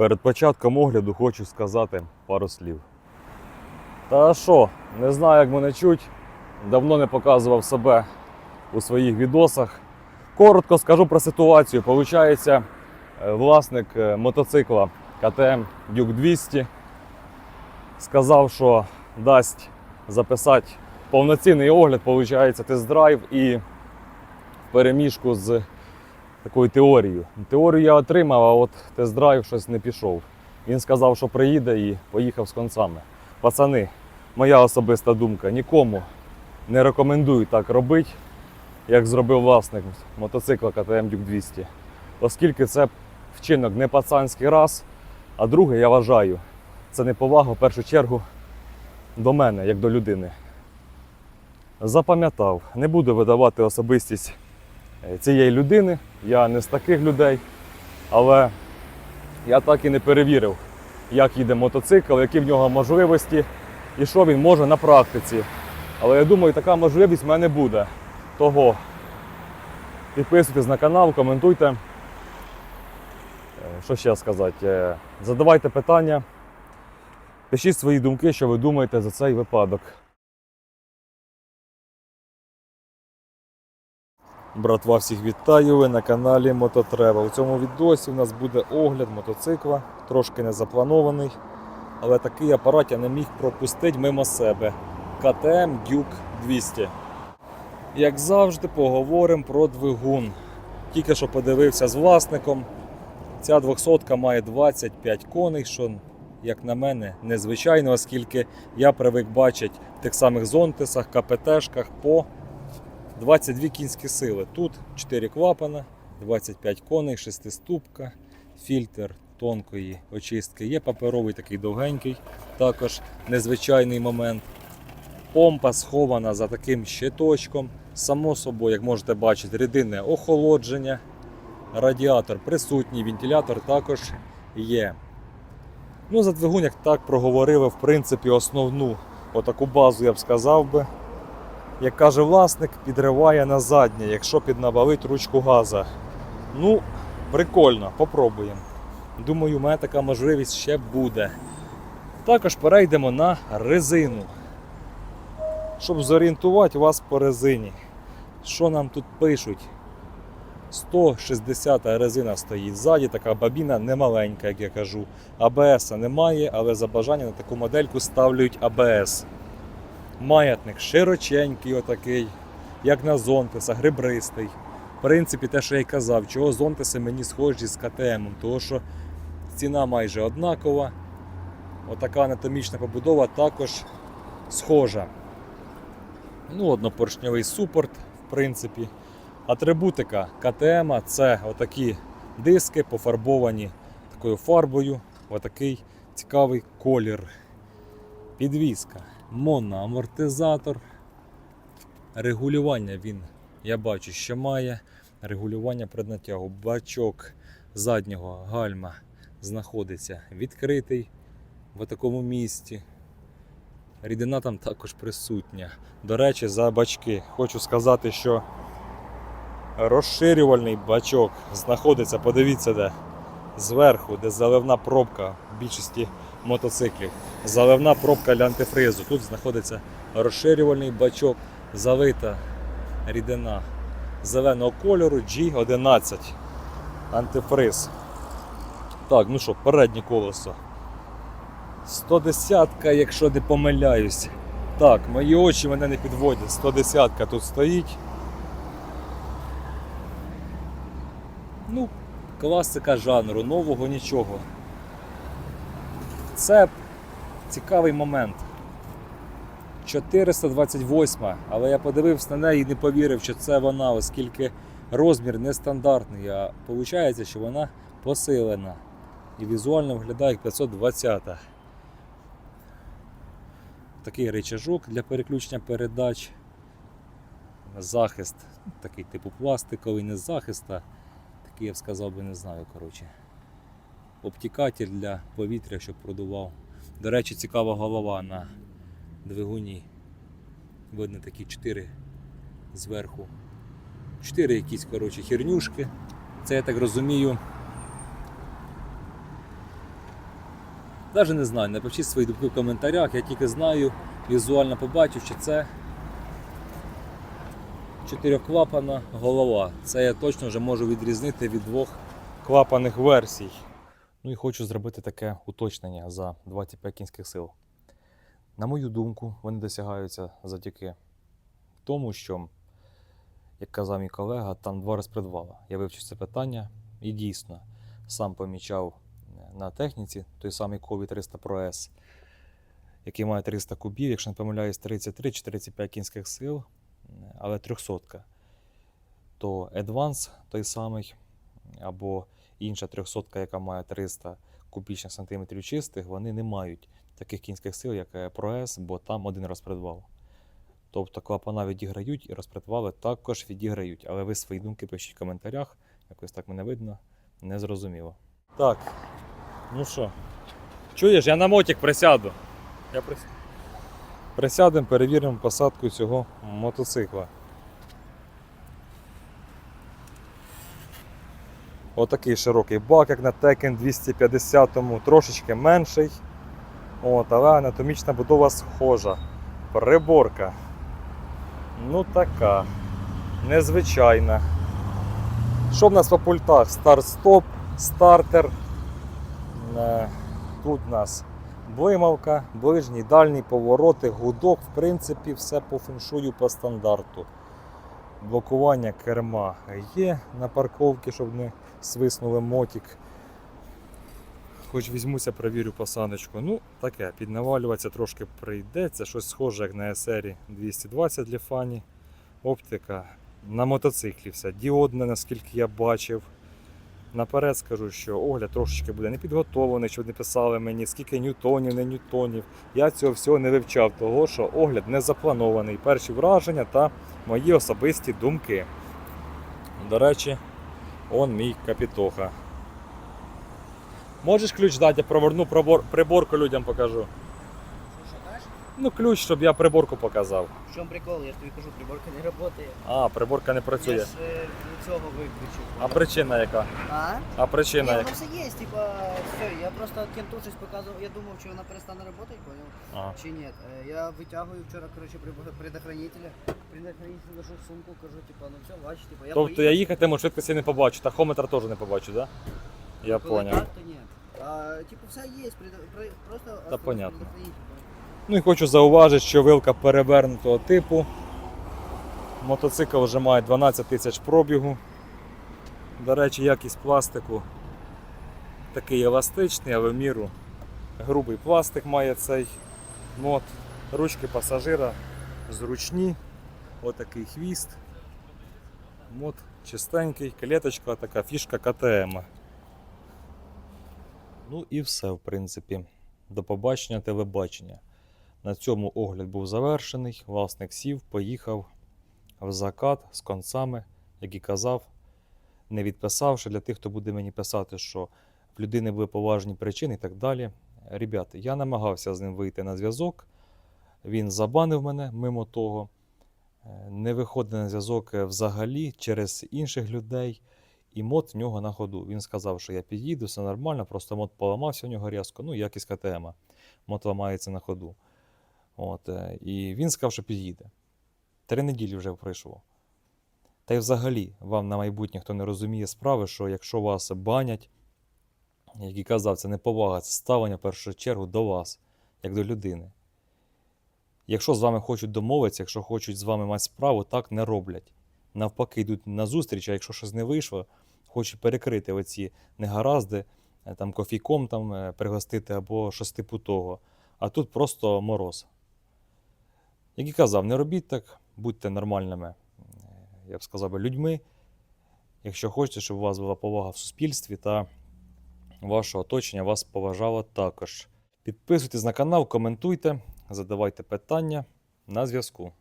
Перед початком огляду хочу сказати пару слів. Та що, не знаю, як мене чуть. Давно не показував себе у своїх відосах. Коротко скажу про ситуацію. Получається, е, власник е, мотоцикла КТМ Duke 200 сказав, що дасть записати повноцінний огляд, получається, тест-драйв і в переміжку з такою теорією. Теорію я отримав, а от тест-драйв щось не пішов. Він сказав, що приїде і поїхав з концами. Пацани, моя особиста думка, нікому не рекомендую так робити, як зробив власник мотоцикла КТМ Duke 200. Оскільки це вчинок не пацанський раз, а друге, я вважаю, це неповага в першу чергу до мене, як до людини. Запам'ятав, не буду видавати особистість цієї людини. Я не з таких людей, але я так і не перевірив, як їде мотоцикл, які в нього можливості і що він може на практиці. Але я думаю, така можливість в мене буде. Того підписуйтесь на канал, коментуйте. Е, Що ще сказати? Е, Задавайте питання, пишіть свої думки, що ви думаєте за цей випадок. Братва, всіх вітаю! Ви на каналі Мототрева. У цьому відосі у нас буде огляд мотоцикла, трошки не запланований, але такий апарат я не міг пропустити мимо себе. КТМ Duke 200. Як завжди, поговоримо про двигун. Тільки що подивився з власником. Ця 200 має 25 коней, що, як на мене, незвичайно, оскільки я привик бачити в тих самих зонтисах, КПТшках по 22 кінські сили. Тут 4 клапана, 25 коней, 6-ступка, фільтр тонкої очистки. Є паперовий такий довгенький, також незвичайний момент. Помпа схована за таким щиточком. Само собою, як можете бачити, рідинне охолодження. Радіатор присутній, вентилятор також є. Ну, за двигун, як так проговорили, в принципі, основну отаку базу я б сказав би як каже власник, підриває на заднє, якщо піднабавить ручку газа. Ну, прикольно, попробуємо. Думаю, у мене така можливість ще буде. Також перейдемо на резину. Щоб зорієнтувати вас по резині. Що нам тут пишуть? 160 резина стоїть ззаді, така бабіна немаленька, як я кажу. АБС немає, але за бажання на таку модельку ставлять АБС. Маятник широченький, отакий, як на зонтисах, грибристий. В принципі, те, що я й казав, чого зонтиси мені схожі з КТМ, тому що ціна майже однакова. Отака анатомічна побудова також схожа. Ну, однопоршньовий супорт, в принципі. Атрибутика КТМ це отакі диски, пофарбовані такою фарбою, отакий цікавий колір. Підвізка моноамортизатор. Регулювання він, я бачу, що має. Регулювання преднатягу. Бачок заднього гальма знаходиться відкритий в такому місці. Рідина там також присутня. До речі, за бачки хочу сказати, що розширювальний бачок знаходиться, подивіться де, зверху, де заливна пробка в більшості мотоциклів. Заливна пробка для антифризу. Тут знаходиться розширювальний бачок, залита рідина зеленого кольору G11 антифриз. Так, ну що, переднє колесо. 110, ка якщо не помиляюсь. Так, мої очі мене не підводять. 110 ка тут стоїть. Ну, класика жанру, нового нічого. Це цікавий момент. 428, але я подивився на неї і не повірив, що це вона, оскільки розмір нестандартний, а виходить, що вона посилена. І візуально виглядає як 520. Такий речажок для переключення передач. Захист, такий типу пластиковий, не захист, а такий я б сказав би, не знаю, коротше обтікатель для повітря, щоб продував. До речі, цікава голова на двигуні. Видно такі чотири зверху. Чотири якісь коротше, хернюшки. Це я так розумію. Навіть не знаю, напишіть свої думки в коментарях. Я тільки знаю, візуально побачу, що це чотирьохклапана голова. Це я точно вже можу відрізнити від двох клапаних версій. Ну і хочу зробити таке уточнення за 25 кінських сил. На мою думку, вони досягаються завдяки тому, що, як казав мій колега, там два розпредвала. Я вивчив це питання і дійсно сам помічав е, на техніці той самий COVID 300 Pro S, який має 300 кубів, якщо не помиляюсь, 33 чи 35 кінських сил, е, але 300. То Advance той самий, або інша 300, яка має 300 кубічних сантиметрів чистих, вони не мають таких кінських сил, як е, Pro S, бо там один розпредвал. Тобто клапана відіграють і розпредвали також відіграють. Але ви свої думки пишіть в коментарях. Якось так мене видно, не зрозуміло. Так, ну що, чуєш, я на мотик присяду. Я прис... Присядемо, перевіримо посадку цього мотоцикла. Отакий широкий бак, як на Tekken 250, трошечки менший. От, але анатомічна будова схожа. Приборка. Ну така. Незвичайна. Що в нас по пультах? Старт-стоп, стартер. Е, Тут у нас блимавка, ближній, дальній повороти, гудок, в принципі, все по феншую по стандарту. Блокування керма є на парковці, щоб не свиснули мотик. Хоч візьмуся, перевірю посадочку. Ну, таке, піднавалюватися трошки прийдеться. Щось схоже, як на SR 220 для фані. Оптика на мотоциклі вся. Діодна, наскільки я бачив. Наперед скажу, що огляд трошечки буде не підготовлений, щоб не писали мені, скільки ньютонів, не ньютонів. Я цього всього не вивчав, того що огляд не запланований. Перші враження та мої особисті думки. До речі, он мій капітоха. Можеш ключ дати, я проверну приборку людям покажу. Ну, ключ, щоб я приборку показав. В чем прикол? Я ж тобі кажу, приборка не работает. А, приборка не Я працює. ж е, цього виключив. А причина яка? А? А причина Ні, яка? воно все є, типа, все. Я просто кенту щось показував, я думав, чи вона перестане працювати, понял? А. Чи ні. Е, Я витягую вчора, короче, прибор- предохранителя. Предохранитель в сумку, кажу, типа, ну все, бач, типа, я Тобто я їхатиму, швидкості не побачу, тахометр теж не побачу, так? Да? Я Коли поняв. так, то ні. А, типу, все є, предо- при- просто осталось понятно. предохранитель. Ну і хочу зауважити, що вилка перевернутого типу. Мотоцикл вже має 12 тисяч пробігу. До речі, якість пластику такий еластичний, але в міру грубий пластик має цей мод. Ручки пасажира зручні. Отакий хвіст. Мод чистенький, клеточка, така фішка КТМ. Ну і все, в принципі. До побачення, телебачення. На цьому огляд був завершений. Власник сів, поїхав в закат з концами, як і казав, не відписавши для тих, хто буде мені писати, що в людини були поважні причини і так далі. Ребята, я намагався з ним вийти на зв'язок. Він забанив мене мимо того. Е, Не виходить на зв'язок взагалі через інших людей. І мод в нього на ходу. Він сказав, що я під'їду, все нормально, просто мод поламався у нього різко, ну якість КТМ. Мод ламається на ходу. От, е, і він сказав, що під'їде. Три неділі вже пройшло. Та й взагалі, вам на майбутнє, хто не розуміє справи, що якщо вас банять, як і казав, це не повага, це ставлення в першу чергу до вас, як до людини. Якщо з вами хочуть домовитися, якщо хочуть з вами мати справу, так не роблять. Навпаки, йдуть на зустріч, а якщо щось не вийшло, хочуть перекрити оці негаразди, е, там кофійком там, е, пригостити або щось типу того. А тут просто мороз. Як і казав, не робіть так, будьте нормальними, е, я б сказав, людьми. Якщо хочете, щоб у вас була повага в суспільстві та ваше оточення вас поважало також. Підписуйтесь на канал, коментуйте, задавайте питання на зв'язку.